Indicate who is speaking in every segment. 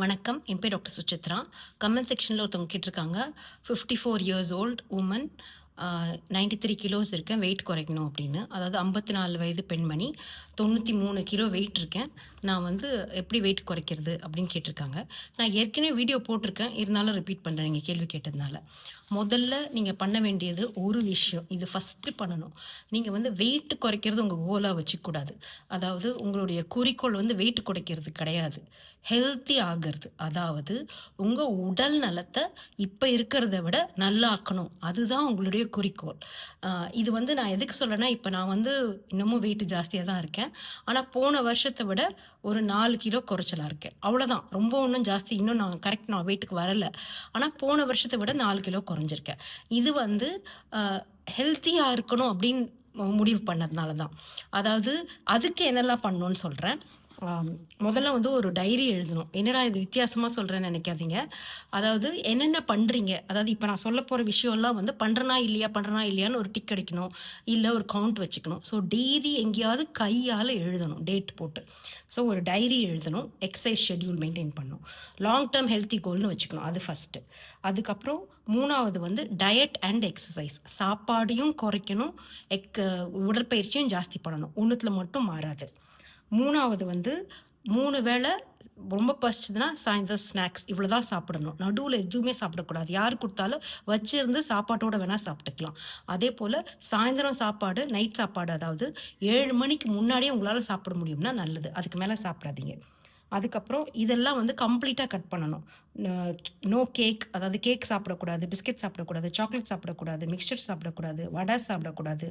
Speaker 1: வணக்கம். என் பேர் doctor Suchitra. Comment செக்ஷனில் ஒருத்தவங்க கேட்டிருக்காங்க fifty four years old woman ninety three kilos இருக்கேன் வெயிட் குறைக்கணும் அப்படின்னு. அதாவது ஐம்பத்தி நாலு வயது பெண்மணி தொண்ணூற்றி மூணு கிலோ வெயிட் இருக்கேன் நான் வந்து எப்படி வெயிட் குறைக்கிறது அப்படின்னு கேட்டிருக்காங்க. நான் ஏற்கனவே வீடியோ போட்டிருக்கேன் இருந்தாலும் ரிப்பீட் பண்ணுறேன் நீங்கள் கேள்வி கேட்டதுனால. முதல்ல நீங்கள் பண்ண வேண்டியது ஒரு விஷயம். இது ஃபஸ்ட்டு பண்ணணும். நீங்கள் வந்து வெயிட் குறைக்கிறது உங்கள் கோலாக வச்சுக்கூடாது. அதாவது உங்களுடைய குறிக்கோள் வந்து வெயிட் குறைக்கிறது கிடையாது. ஹெல்த்தி ஆகிறது. அதாவது உங்கள் உடல் நலத்தை இப்போ இருக்கிறத விட நல்லாக்கணும். அதுதான் உங்களுடைய குறிக்கோள். இது வந்து நான் எதுக்கு சொல்லனா இப்போ நான் வந்து இன்னமும் வெயிட் ஜாஸ்தியாக தான் இருக்கேன். ஆனால் போன வருஷத்தை விட ஒரு நாலு கிலோ குறைச்சலாக இருக்கேன். அவ்வளோதான் ரொம்ப ஒன்றும் ஜாஸ்தி. இன்னும் நான் கரெக்ட் நான் வெயிட்டுக்கு வரல. ஆனால் போன வருஷத்தை விட நாலு கிலோ குறைஞ்சிருக்கேன் இது வந்து ஹெல்த்தியாக இருக்கணும் அப்படின்னு முடிவு பண்ணதுனால தான் அதாவது அதுக்கு என்னெல்லாம் பண்ணணும்னு சொல்கிறேன் முதல்ல வந்து ஒரு டைரி எழுதணும். என்னடா இது வித்தியாசமாக சொல்கிறேன்னு நினைக்காதீங்க. அதாவது என்னென்ன பண்ணுறீங்க அதாவது இப்போ நான் சொல்ல போகிற விஷயம்லாம் வந்து பண்ணுறனா இல்லையா பண்ணுறனா இல்லையான்னு ஒரு டிக் அடிக்கணும். இல்லை ஒரு கவுண்ட் வச்சுக்கணும். ஸோ டெய்லி எங்கேயாவது கையால் எழுதணும் டேட் போட்டு. ஸோ ஒரு டைரி எழுதணும் எக்ஸசைஸ் ஷெட்யூல் மெயின்டைன் பண்ணணும். லாங் டேர்ம் ஹெல்த்தி கோல்னு வச்சுக்கணும் அது ஃபஸ்ட்டு அதுக்கப்புறம் மூணாவது வந்து டயட் அண்ட் எக்ஸசைஸ் சாப்பாடையும் குறைக்கணும் எக் உடற்பயிற்சியும் ஜாஸ்தி பண்ணணும். ஒன்றுத்தில் மட்டும் மாறாது. மூணாவது வந்து மூணு வேளை ரொம்ப பசிச்சதுன்னா சாயந்தரம் ஸ்நாக்ஸ் இவ்வளோ தான் சாப்பிடணும். நடுவில் எதுவுமே சாப்பிடக்கூடாது. யார் கொடுத்தாலும் வச்சிருந்து சாப்பாட்டோட வேணால் சாப்பிட்டுக்கலாம். அதே போல் சாயந்தரம் சாப்பாடு நைட் சாப்பாடு அதாவது ஏழு மணிக்கு முன்னாடியே உங்களால் சாப்பிட முடியும்னா நல்லது. அதுக்கு மேலே சாப்பிடாதீங்க. அதுக்கப்புறம் இதெல்லாம் வந்து கம்ப்ளீட்டாக கட் பண்ணணும். நோ கேக் அதாவது கேக் சாப்பிடக்கூடாது பிஸ்கெட் சாப்பிடக்கூடாது சாக்லேட் சாப்பிடக்கூடாது மிக்சர் சாப்பிடக்கூடாது வடை சாப்பிடக்கூடாது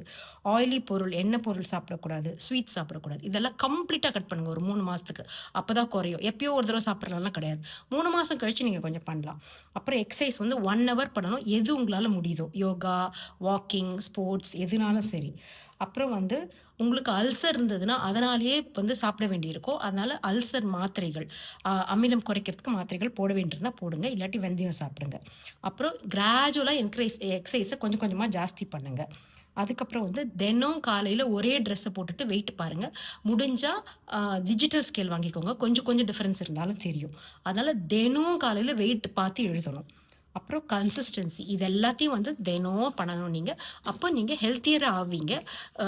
Speaker 1: ஆயிலி பொருள் எண்ணெய் பொருள் சாப்பிடக்கூடாது ஸ்வீட் சாப்பிடக்கூடாது. இதெல்லாம் கம்ப்ளீட்டாக கட் பண்ணுங்கள் ஒரு மூணு மாதத்துக்கு அப்போ தான் குறையும். எப்பயோ ஒரு தடவை சாப்பிட்றலாம் கிடையாது. மூணு மாதம் கழித்து நீங்கள் கொஞ்சம் பண்ணலாம். அப்புறம் எக்ஸசைஸ் வந்து ஒன் ஹவர் பண்ணணும். எது உங்களால் முடியுதோ? யோகா வாக்கிங் ஸ்போர்ட்ஸ் எதுனாலும் சரி. அப்புறம் வந்து உங்களுக்கு அல்சர் இருந்ததுன்னா அதனாலேயே வந்து சாப்பிட வேண்டியிருக்கும். அதனால் அல்சர் மாத்திரைகள் அமிலம் குறைக்கிறதுக்கு மாத்திரைகள் போட இருந்தால் போடுங்க. இல்லாட்டி வெந்தயம் சாப்பிடுங்க. அப்புறம் கிராஜுவலாக என்கரேஜ் எக்ஸசைஸை கொஞ்சம் கொஞ்சமாக ஜாஸ்தி பண்ணுங்க. அதுக்கப்புறம் வந்து தினம் காலையில் ஒரே ட்ரெஸ்ஸை போட்டுட்டு வெயிட் பாருங்கள் முடிஞ்சால் டிஜிட்டல் ஸ்கேல் வாங்கிக்கோங்க. கொஞ்சம் கொஞ்சம் டிஃப்ரென்ஸ் இருந்தாலும் தெரியும். அதனால் தினம் காலையில் வெயிட் பார்த்து எழுதணும். அப்புறம் கன்சிஸ்டன்சி இது எல்லாத்தையும் வந்து தினம் பண்ணணும் நீங்கள் அப்போ நீங்கள் ஹெல்த்தியராக ஆவீங்க.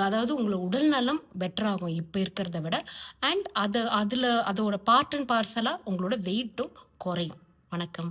Speaker 1: அதாவது உங்களோட உடல் நலம் பெட்டர் ஆகும் இப்போ இருக்கிறத விட. அண்ட் அது அதில் அதோட பார்ட் அண்ட் பார்சலாக உங்களோட வெயிட்டும் குறையும். வணக்கம்.